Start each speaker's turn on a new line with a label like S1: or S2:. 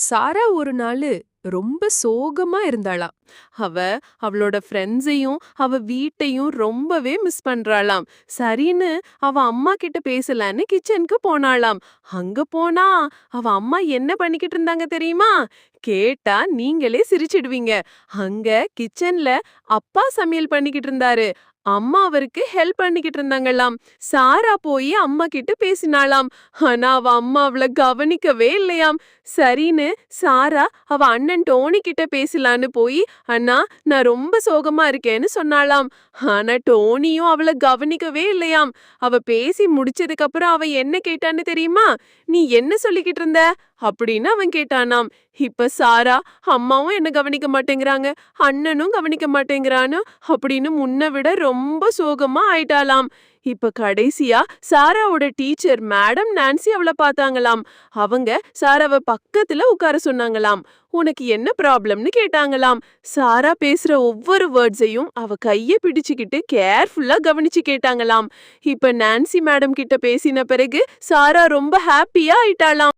S1: சாரா ஒரு நாளு ரொம்ப சோகமா இருந்தாளாம்.
S2: அவ அவளோட ஃப்ரெண்ட்ஸையும் அவ வீட்டையும் ரொம்பவே மிஸ் பண்றாளாம். சரின்னு அவ அம்மா கிட்ட பேசலான்னு கிச்சனுக்கு போனாளாம். அங்க போனா அவ அம்மா என்ன பண்ணிக்கிட்டு இருந்தாங்க தெரியுமா? கேட்டா நீங்களே சிரிச்சிடுவீங்க. அங்க கிச்சன்ல அப்பா சமையல் பண்ணிக்கிட்டு இருந்தாரு. அம்மா அவருக்கு ஹெல்ப் பண்ணிக்கிட்டு இருந்தாங்களாம். சாரா போய் அம்மா கிட்ட பேசினாளாம். ஆனா அவ அம்மா அவள கவனிக்கவே இல்லையாம். சரின்னு சாரா அவ அண்ணன் டோனி கிட்ட பேசலான்னு போய் அண்ணா நான் ரொம்ப சோகமா இருக்கேன்னு சொன்னாளாம். ஆனா டோனியும் அவள கவனிக்கவே இல்லையாம். அவ பேசி முடிச்சதுக்கு அப்புறம் அவ என்ன கேட்டான்னு தெரியுமா? நீ என்ன சொல்லிக்கிட்டு இருந்த? அப்படின்னு அவன் கேட்டானாம். இப்ப சாரா அம்மாவும் என்ன கவனிக்க மாட்டேங்கிறாங்க? அண்ணனும் கவனிக்க மாட்டேங்கிறான்னு? அப்படின்னு முன்ன விட ரொம்ப சோகமா ஆயிட்டாலாம் இப்ப கடைசியா சாராவோட டீச்சர் மேடம் நான்சி அவள பார்த்தாங்களாம். அவங்க சாராவ பக்கத்துல உட்கார சொன்னாங்களாம். உனக்கு என்ன ப்ராப்ளம்னு கேட்டாங்களாம். சாரா பேசுற ஒவ்வொரு வேர்ட்ஸையும் அவ கைய பிடிச்சுக்கிட்டு கேர்ஃபுல்லா கவனிச்சு கேட்டாங்களாம். இப்ப நான்சி மேடம் கிட்ட பேசின பிறகு சாரா ரொம்ப ஹாப்பியா ஆயிட்டாளாம்.